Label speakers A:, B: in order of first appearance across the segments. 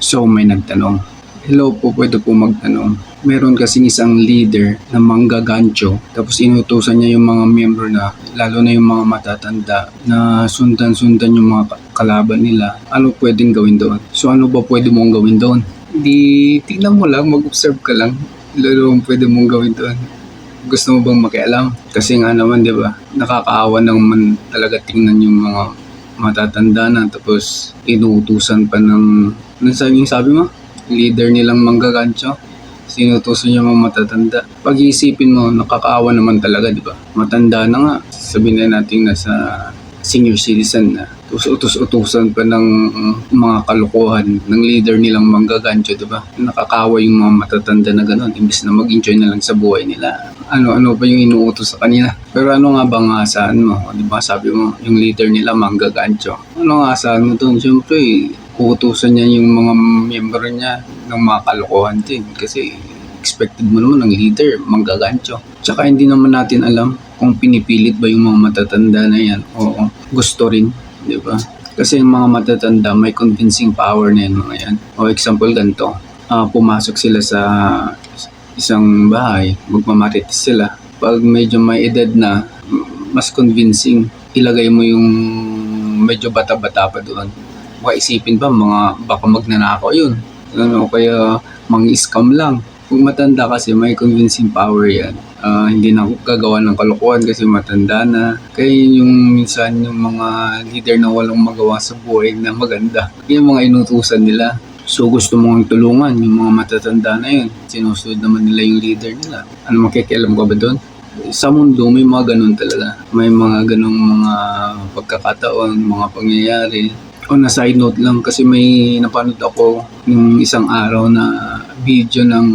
A: So may nagtanong, Hello po, pwede po magtanong. Meron kasing isang leader na manggagancho tapos inutusan niya yung mga miyembro na lalo na yung mga matatanda na sundan-sundan yung mga ka- kalaban nila. Ano pwedeng gawin doon? So ano ba pwede mong gawin doon? Di tingnan mo lang, mag-observe ka lang. Lalo ang pwede mong gawin doon. Gusto mo bang makialam? Kasi nga naman, di ba, nakakaawa naman talaga tingnan yung mga matatanda na tapos inuutusan pa ng ano sabi, yung sabi mo? Leader nilang manggagancho. Sinutusan niya mga matatanda. Pag-iisipin mo, nakakaawa naman talaga, di ba? Matanda na nga. Sabihin na natin nasa senior citizen na. Utos-utusan pa ng mga kalukuhan ng leader nilang manggagancho, di ba? Nakakawa yung mga matatanda na gano'n. Imbis na mag-enjoy na lang sa buhay nila. Ano-ano pa yung inuutos sa kanila. Pero ano nga bang asahan mo? Di ba sabi mo, yung leader nila manggagancho. Ano nga asahan mo doon? Siyempre, uutusan niya yung mga miyembro niya ng mga kalokohan din. Kasi expected mo naman ng leader, manggagancho. Tsaka hindi naman natin alam kung pinipilit ba yung mga matatanda na yan. Oo, gusto rin, di ba? Kasi yung mga matatanda, may convincing power na yan mga yan. O example ganito, ah, pumasok sila sa isang bahay, magmamarites sila. Pag medyo may edad na, mas convincing, ilagay mo yung medyo bata-bata pa doon. Baka isipin ba, mga, baka magnanakaw yun. Ano, kaya mga scam lang. Kung matanda kasi, may convincing power yan. Ah, hindi na gagawa ng kalokohan kasi matanda na. Kaya yung minsan yung mga leader na walang magawa sa buhay na maganda. Yung mga inutusan nila. So gusto mong tulungan yung mga matatanda na yun. Sinusunod naman nila yung leader nila. Ano makikialam ka ba doon? Sa mundo may mga ganun talaga. May mga ganung mga pagkakataon, mga pangyayari. On a side note lang kasi may napanood ako yung isang araw na video ng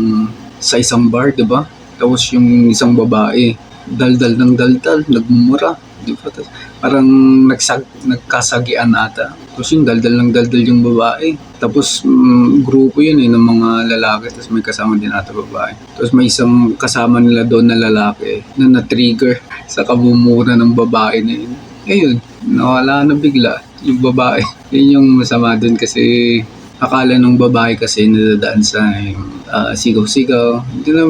A: sa isang bar, 'di ba? Tapos yung isang babae, daldal ng daldal, nagmumura. Di ba? Parang nagsag, nagkasagian ata. Tapos yung daldal ng daldal yung babae. Tapos mm, grupo yun eh ng mga lalaki. Tapos may kasama din ata babae. Tapos may isang kasama nila doon na lalaki na na-trigger sa kabumura ng babae na yun. Ayun, nawala na bigla yung babae. Yun yung masama doon kasi akala ng babae kasi nadadaan sa ah, sigaw-sigaw. Hindi na,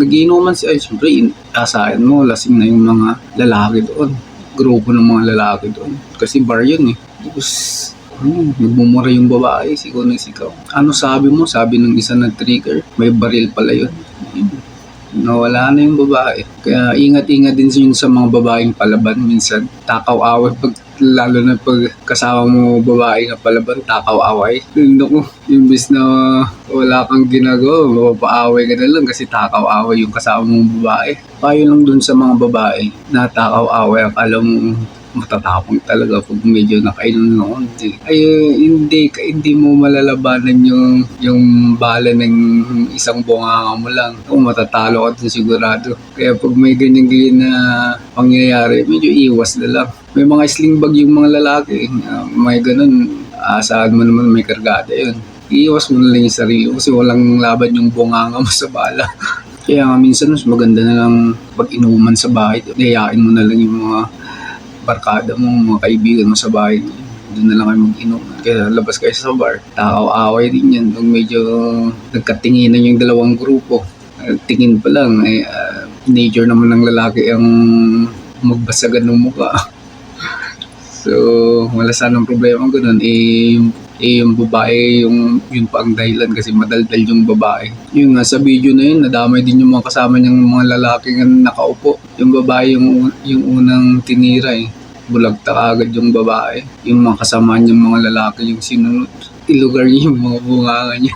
A: nagiinuman siya. Ay, siyempre, in- asahan mo, lasing na yung mga lalaki doon. Grupo ng mga lalaki doon. Kasi bar yun eh. Tapos, ano, nagmumura yung babae, sigaw ng sigaw. Ano sabi mo? Sabi ng isa na trigger, may baril pala yun. Nawala na yung babae. Kaya ingat-ingat din yun sa mga babaeng palaban minsan. Takaw away pag lalo na pag kasama mo babae na palaban, takaw away. Naku, imbis na wala kang ginagawa, mapapaaway ka na lang kasi takaw away yung kasama mong babae. Payo lang dun sa mga babae na takaw away, akala mo matatapang talaga pag medyo nakainom noon. Ay, hindi, hindi mo malalabanan yung, yung bala ng isang bunganga mo lang. Kung matatalo ka sigurado. Kaya pag may ganyan-ganyan na pangyayari, medyo iwas na lang. May mga sling bag yung mga lalaki. Ah, may ganun, asahan mo naman may kargada yun. Iiwas mo na lang yung sarili kasi walang laban yung bunganga mo sa bala. Kaya nga minsan mas maganda na lang pag inuman sa bahay, yayain mo na lang yung mga barkada mo, mga kaibigan mo sa bahay. Doon na lang kayo mag-inom. Kaya labas kayo sa bar. Takaw-away din yan. Pag medyo nagkatinginan yung dalawang grupo. Ah, Tingin pa lang, eh, ah, nature naman ng lalaki ang magbasagan ng mukha. So, wala sanang problema ganun. Eh, yung, eh, yung babae, yung, yun pa ang dahilan kasi madaldal yung babae. Yung nga sa video na yun, nadamay din yung mga kasama niyang mga lalaki nga nakaupo. Yung babae yung, yung unang tinira eh. Bulagta agad yung babae. Yung mga kasama niyang mga lalaki yung sinunod. Ilugar niya yung mga bunganga niya.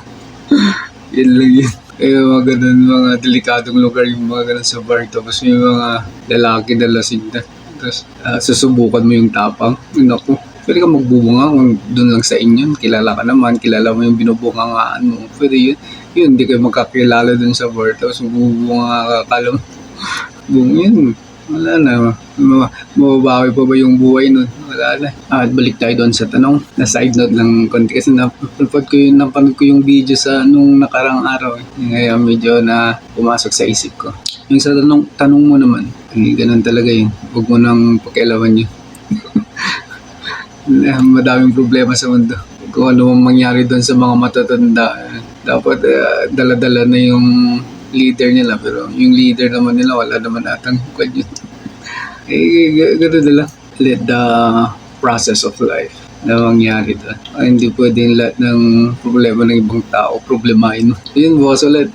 A: yun lang yun. Kaya mga ganun, mga delikadong lugar yung mga ganun sa bar. Tapos may mga lalaki na lasing na. Tapos ah, susubukan mo yung tapang. Naku, pwede ka magbubunga kung doon lang sa inyo. Kilala ka naman, kilala mo yung binubungangaan mo. Pwede yun. Yun, hindi kayo magkakilala doon sa bar. Tapos magbubunga ka, kala mo. Bung yun. Wala na. Ma- Mababawi pa ba yung buhay nun? Wala na. At balik tayo doon sa tanong. Na side note lang konti kasi napanood ko yung, napanood ko yung video sa nung nakarang araw. eh. Ngayon medyo na pumasok sa isip ko. Yung sa tanong, tanong mo naman, eh, ganun talaga yun. Huwag mo nang pakialaman yun. Eh, Madaming problema sa mundo. kung ano mang mangyari doon sa mga matatanda. Dapat eh, dala-dala na yung leader nila pero yung leader naman nila wala naman atang hukad yun. Eh, ganun nila. Let the process of life na mangyari doon. Ay, hindi pwedeng lahat ng problema ng ibang tao problemahin mo. Yun, boss ulit.